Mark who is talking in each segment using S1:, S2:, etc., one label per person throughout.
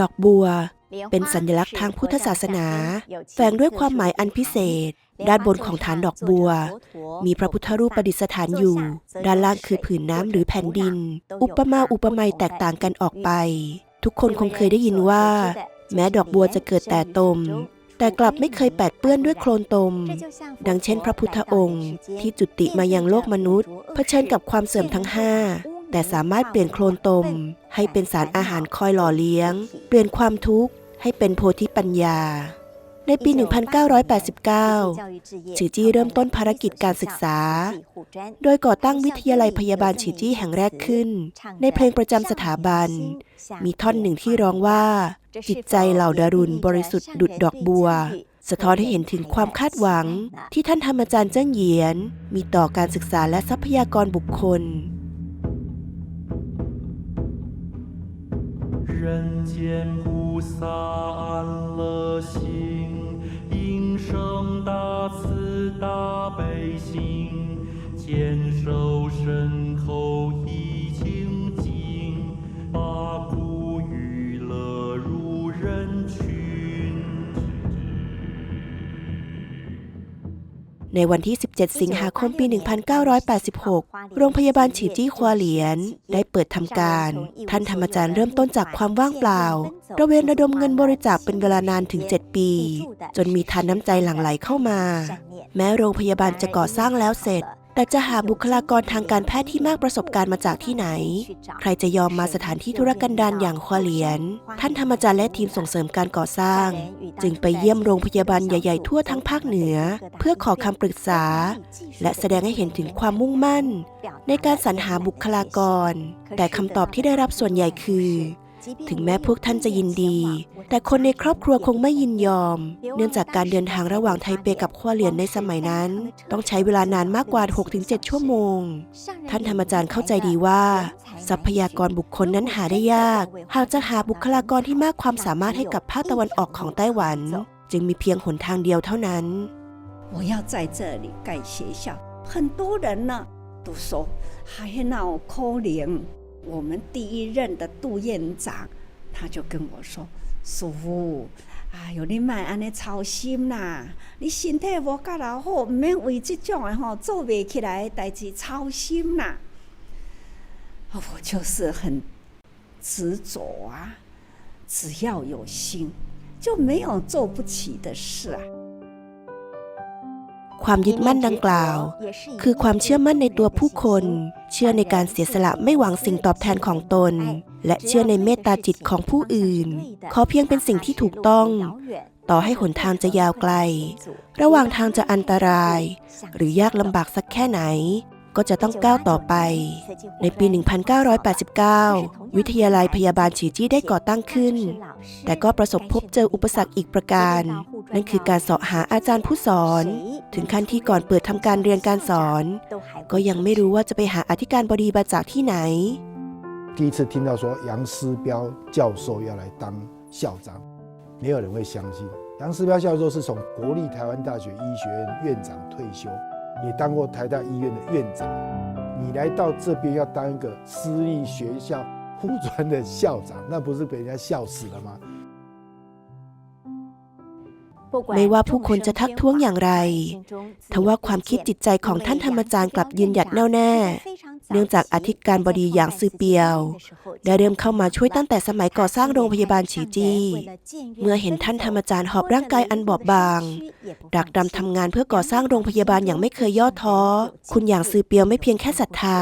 S1: ดอกบัว เป็นสัญลักษณ์ทางพุทธศาสนา แฝงด้วยความหมายอันพิเศษ ด้านบนของฐานดอกบัว มีพระพุทธรูปประดิษฐานอยู่ ด้านล่างคือผืนน้ำหรือแผ่นดิน อุปมาอุปไมยแตกต่างกันออกไป ทุกคนคงเคยได้ยินว่า แม้ดอกบัวจะเกิดแต่ตมแต่กลับไม่เคยแปดเปื้อนด้วยโคลนตม ดังเช่นพระพุทธองค์ ที่จุติมายังโลกมนุษย์ เผชิญกับความเสื่อมทั้งห้า แต่สามารถเปลี่ยนโคลนตม ให้เป็นสารอาหารคอยหล่อเลี้ยง เปลี่ยนความทุกข์ให้เป็นโพธิปัญญา ในปี 1989ฉือจี้เริ่มต้นภารกิจการศึกษา โดยก่อตั้งวิทยาลัยพยาบาลฉือจี้แห่งแรกขึ้น ในเพลงประจำสถาบัน มีท่อนหนึ่งที่ร้องว่า จิตใจเหล่าดารุณบริสุทธิ์ดุดดอกบัวสะท้อนให้เห็นถึงความคาดหวังที่ท่านธรรมอาจารย์เจิ้งเหยียน มีต่อการศึกษาและทรัพยากรบุคคล
S2: 人间菩萨安乐心，应生大慈大悲心，坚守身后
S1: ในวันที่ 17 สิงหาคมปี 1986 โรงพยาบาลฉีจี้ควาเหลียน ได้เปิดทำการ ท่านธรรมอาจารย์เริ่มต้นจากความว่างเปล่าระเวนระดมเงินบริจาคเป็นเวลานานถึง 7 ปี จนมีทานน้ำใจหลั่งไหลเข้ามา แม้โรงพยาบาลจะก่อสร้างแล้วเสร็จ แต่จะหาบุคลากรทางการแพทย์ที่มากประสบการณ์มาจากที่ไหน ใครจะยอมมาสถานที่ธุรกันดารอย่างควาเหลียน ท่านธรรมจารย์และทีมส่งเสริมการก่อสร้าง จึงไปเยี่ยมโรงพยาบาลใหญ่ๆ ทั่วทั้งภาคเหนือ เพื่อขอคำปรึกษา และแสดงให้เห็นถึงความมุ่งมั่น ในการสรรหาบุคลากร แต่คำตอบที่ได้รับส่วนใหญ่คือ ถึงแม้พวกท่านจะยินดี แต่คนในครอบครัวคงไม่ยินยอม เนื่องจากการเดินทางระหว่างไทเปกับขั้วเหลียนในสมัยนั้น ต้องใช้เวลานานมากกว่า 6-7 ชั่วโมง ท่านธรรมอาจารย์เข้าใจดีว่า ทรัพยากรบุคคลนั้นหาได้ยาก หากจะหาบุคลากรที่มากความสามารถให้กับภาคตะวันออกของไต้หวัน จึงมีเพียงหนทางเดียวเท่านั้น
S3: 我要在这里盖学校，很多人呢都说还闹可怜。 我们第一任的杜院长，他就跟我说：“师傅，哎哟，你莫安尼操心啦，你身体无够老好，毋免为即种的吼做袂起来的代志操心啦。”我就是很执着啊，只要有心，就没有做不起的事啊。
S1: ความยึดมั่นดังกล่าว คือความเชื่อมั่นในตัวผู้คน เชื่อในการเสียสละไม่หวังสิ่งตอบแทนของตน และเชื่อในเมตตาจิตของผู้อื่น ขอเพียงเป็นสิ่งที่ถูกต้อง ต่อให้หนทางจะยาวไกล ระหว่างทางจะอันตราย หรือยากลำบากสักแค่ไหน ก็จะต้องก้าวต่อไป ในปี 1989 วิทยาลัยพยาบาลฉีจี้ได้ก่อตั้งขึ้น แต่ก็ประสบพบเจออุปสรรคอีกประการ นั่นคือการเสาะหาอาจารย์ผู้สอน ถึงขั้นที่ก่อนเปิดทำการเรียนการสอน ก็ยังไม่รู้ว่าจะไปหาอธิการบดีมาจากที่ไหน
S4: 第一次听到说杨思彪教授要来当校长，没有人会相信。杨思彪教授是从国立台湾大学医学院院长退休， 你当过台大医院的院长。你来到这边要当一个私立学校护专的校长，那不是被人家笑死了吗？
S1: ไม่ว่าผู้คนจะทักท้วงอย่างไร ทว่าความคิดจิตใจของท่านธรรมจารย์กลับยืนหยัดแน่วแน่ เนื่องจากอธิการบดีอย่างซือเปียว ได้เริ่มเข้ามาช่วยตั้งแต่สมัยก่อสร้างโรงพยาบาลฉีจี้เมื่อเห็นท่านธรรมจารย์หอบร่างกายอันบอบบาง ดักดำทำงานเพื่อก่อสร้างโรงพยาบาลอย่างไม่เคยย่อท้อ คุณอย่างซือเปียวไม่เพียงแค่ศรัทธา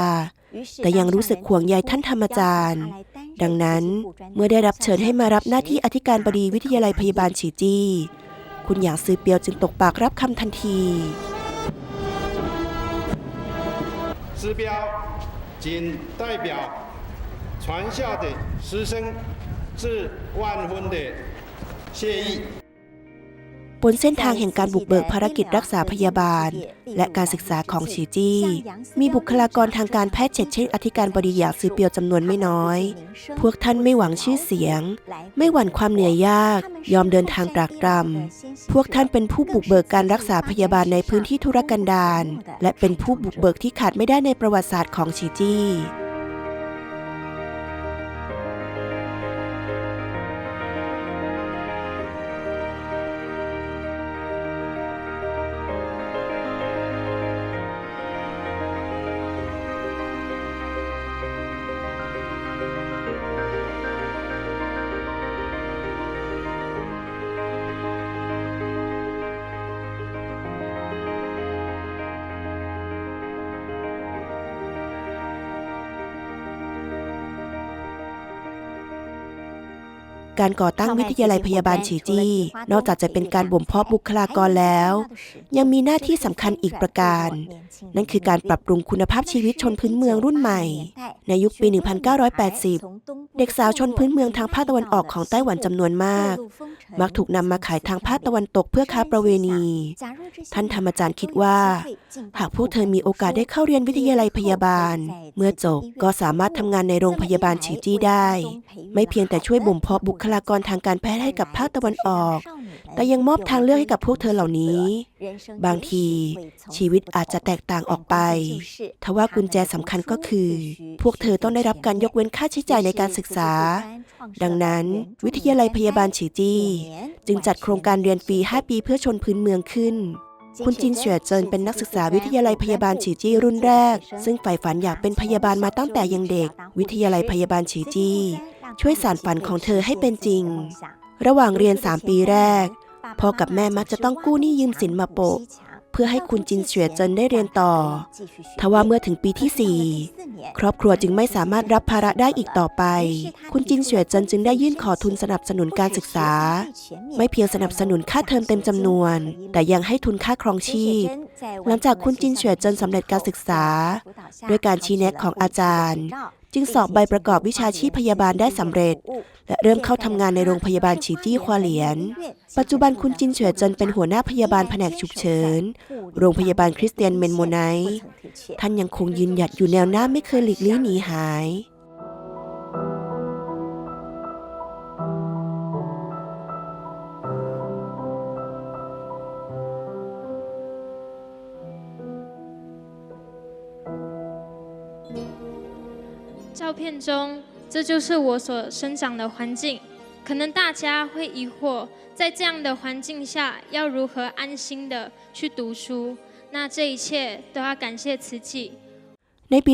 S1: แต่ยังรู้สึกห่วงใยท่านธรรมจารย์ดังนั้นเมื่อได้รับเชิญให้มารับหน้าที่อธิการบดีวิทยาลัยพยาบาลฉีจี้ คุณหยางซือเปียวจึงตกปากรับคำทันที
S5: 师标，仅代表传校的师生致万分的谢意。
S1: บนเส้นทางแห่งการบุกเบิกภารกิจรักษาพยาบาล และการศึกษาของฉีจี้ มีบุคลากรทางการแพทย์เช่นเช่นอธิการบดีอยากซือเปียวจำนวนไม่น้อย พวกท่านไม่หวังชื่อเสียง ไม่หวั่นความเหนื่อยยาก ยอมเดินทางตรากตรำพวกท่านเป็นผู้บุกเบิกการรักษาพยาบาลในพื้นที่ธุรกันดารและเป็นผู้บุกเบิกที่ขาดไม่ได้ในประวัติศาสตร์ของฉีจี้ การก่อตั้งวิทยาลัยพยาบาลฉีจี้ นอกจากจะเป็นการบ่มเพาะบุคลากรแล้ว ยังมีหน้าที่สำคัญอีกประการ นั่นคือการปรับปรุงคุณภาพชีวิตชนพื้นเมืองรุ่นใหม่ ในยุคปี 1980 เด็กสาวชนพื้นเมืองทางภาคตะวันออกของไต้หวันจำนวนมาก มักถูกนำมาขายทางภาคตะวันตกเพื่อค้าประเวณี ท่านธรรมจารย์คิดว่า หากพวกเธอมีโอกาสได้เข้าเรียนวิทยาลัยพยาบาล เมื่อจบก็สามารถทำงานในโรงพยาบาลฉีจี้ได้ ไม่เพียงแต่ช่วยบ่มเพาะบุคลากรทางการแพทย์ให้กับภาคตะวันออก แต่ยังมอบทางเลือกให้กับพวกเธอเหล่านี้ บางทีชีวิตอาจจะแตกต่างออกไป ทว่ากุญแจสำคัญก็คือ พวกเธอต้องได้รับการยกเว้นค่าใช้จ่ายในการศึกษา ดังนั้น วิทยาลัยพยาบาลฉีจี้ จึงจัดโครงการเรียนฟรี 5 ปีเพื่อชนพื้นเมืองขึ้น คุณจินเฉียเจินเป็นนักศึกษาวิทยาลัยพยาบาลฉีจี้รุ่นแรก ซึ่งใฝ่ฝันอยากเป็นพยาบาลมาตั้งแต่ยังเด็ก วิทยาลัยพยาบาลฉีจี้ ช่วยสานฝันของเธอให้เป็นจริงระหว่างเรียน 3 ปีแรก พ่อกับแม่มักจะต้องกู้หนี้ยืมสินมาโปะ เพื่อให้คุณจินเฉียเจินได้เรียนต่อ ทว่าเมื่อถึงปีที่ 4 ครอบครัวจึงไม่สามารถรับภาระได้อีกต่อไป คุณจินเฉียเจินจึงได้ยื่นขอทุนสนับสนุนการศึกษา ไม่เพียงสนับสนุนค่าเทอมเต็มจำนวน แต่ยังให้ทุนค่าครองชีพ หลังจากคุณจินเฉียเจินสำเร็จการศึกษา ด้วยการชี้แนะของอาจารย์ จึงสอบใบประกอบวิชาชีพพยาบาลได้สำเร็จ และเริ่มเข้าทำงานในโรงพยาบาลฉีจี้ควาเหลียน ปัจจุบันคุณจินเฉียเจินเป็นหัวหน้าพยาบาลแผนกฉุกเฉิน โรงพยาบาลคริสเตียนเมนโมไนท์ท่านยังคงยืนหยัดอยู่แนวหน้าไม่เคยหลีกลี่หนีหาย
S6: 照片中， 这就是我所生长的环境。可能大家会疑惑，在这样的环境下，要如何安心的去读书？那这一切都要感谢慈济。
S1: ในปี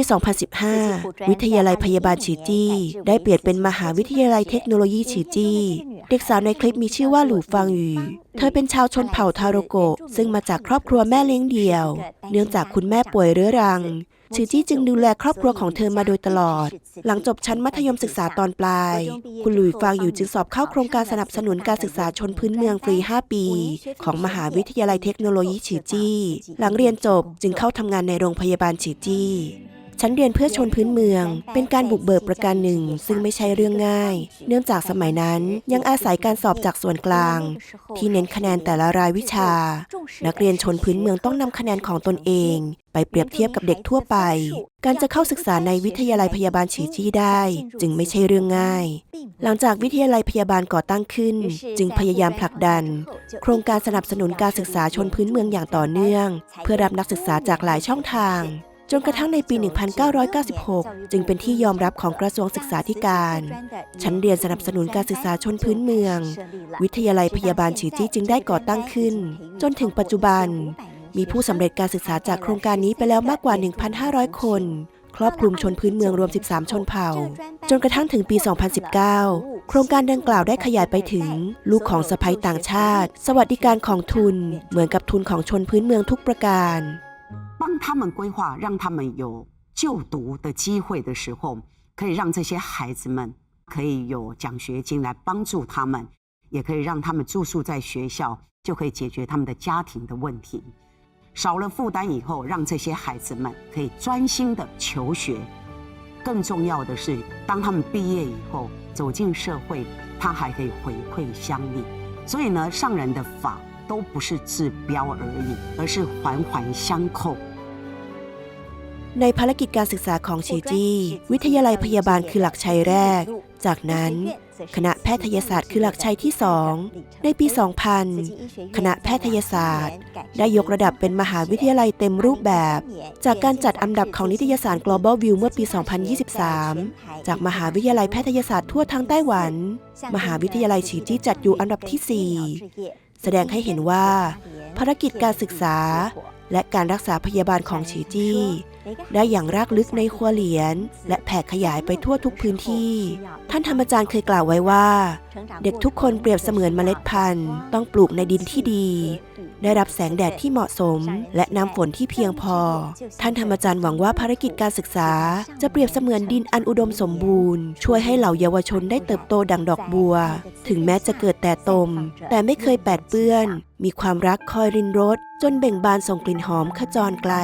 S1: 2015 วิทยาลัยพยาบาลฉีจี้ ได้เปลี่ยนเป็นมหาวิทยาลัยเทคโนโลยีฉีจี้ เด็กสาวในคลิปมีชื่อว่าหลู่ฟางหยูเธอเป็นชาวชนเผ่าทาโรโกะ ซึ่งมาจากครอบครัวแม่เลี้ยงเดี่ยว เนื่องจากคุณแม่ป่วยเรื้อรัง ฉีจี้จึงดูแลครอบครัวของเธอมาโดยตลอด หลังจบชั้นมัธยมศึกษาตอนปลาย คุณหลุยฟางอยู่จึงสอบเข้าโครงการสนับสนุนการศึกษาชนพื้นเมืองฟรี 5 ปี ของมหาวิทยาลัยเทคโนโลยีฉีจี้ หลังเรียนจบจึงเข้าทำงานในโรงพยาบาลฉีจี้ ชั้นเรียนเพื่อชนพื้นเมือง เป็นการบุกเบิกประการหนึ่ง ซึ่งไม่ใช่เรื่องง่าย เนื่องจากสมัยนั้นยังอาศัยการสอบจากส่วนกลาง ที่เน้นคะแนนแต่ละรายวิชา นักเรียนชนพื้นเมืองต้องนำคะแนนของตนเอง ไปเปรียบเทียบกับเด็กทั่วไป การจะเข้าศึกษาในวิทยาลัยพยาบาลฉีจี้ได้ จึงไม่ใช่เรื่องง่าย หลังจากวิทยาลัยพยาบาลก่อตั้งขึ้น จึงพยายามผลักดัน โครงการสนับสนุนการศึกษาชนพื้นเมืองอย่างต่อเนื่อง เพื่อรับนักศึกษาจากหลายช่องทาง จนกระทั่งในปี 1996 จึงเป็นที่ยอมรับของกระทรวงศึกษาธิการ ชั้นเรียนสนับสนุนการศึกษาชนพื้นเมือง วิทยาลัยพยาบาลฉีจี้จึงได้ก่อตั้งขึ้น จนถึงปัจจุบัน มีผู้สำเร็จการศึกษาจากโครงการนี้ไปแล้วมากกว่า 1,500 คน ครอบคลุมชนพื้นเมืองรวม 13 ชนเผ่า จนกระทั่งถึงปี 2019 โครงการดังกล่าวได้ขยายไปถึง ลูกของสะใภ้ต่างชาติ สวัสดิการของทุน เหมือนกับทุนของชนพื้นเมืองทุกประการ
S7: 他们规划，让他们有就读的机会的时候，可以让这些孩子们可以有奖学金来帮助他们，也可以让他们住宿在学校，就可以解决他们的家庭的问题。少了负担以后，让这些孩子们可以专心的求学。更重要的是，当他们毕业以后走进社会，他还可以回馈乡里。所以呢，上人的法都不是治标而已，而是环环相扣。
S1: ในภารกิจการศึกษาของชีจี้ วิทยาลัยพยาบาลคือหลักชัยแรก จากนั้นคณะแพทยศาสตร์คือหลักชัยที่สองในปี 2000 คณะแพทยศาสตร์ ได้ยกระดับเป็นมหาวิทยาลัยเต็มรูปแบบ จากการจัดอันดับของนิตยสาร Global View เมื่อปี 2023 จากมหาวิทยาลัยแพทยศาสตร์ทั่วทั้งไต้หวัน มหาวิทยาลัยฉีจี้จัดอยู่อันดับที่ 4 แสดงให้เห็นว่า ภารกิจการศึกษา และการรักษาพยาบาลของฉีจี้ ได้อย่างรากลึกในครัวเหลียนและแผ่ขยายไปทั่วทุกพื้นที่ ท่านธรรมจารย์เคยกล่าวไว้ว่า เด็กทุกคนเปรียบเสมือนเมล็ดพันธุ์ ต้องปลูกในดินที่ดี ได้รับแสงแดดที่เหมาะสม และน้ำฝนที่เพียงพอ ท่านธรรมจารย์หวังว่าภารกิจการศึกษา จะเปรียบเสมือนดินอันอุดมสมบูรณ์ ช่วยให้เหล่าเยาวชนได้เติบโตดังดอกบัว ถึงแม้จะเกิดแต่ตม แต่ไม่เคยแปดเปื้อน มีความรักคอยรินรสจนเบ่งบานส่งกลิ่นหอมขจรไกล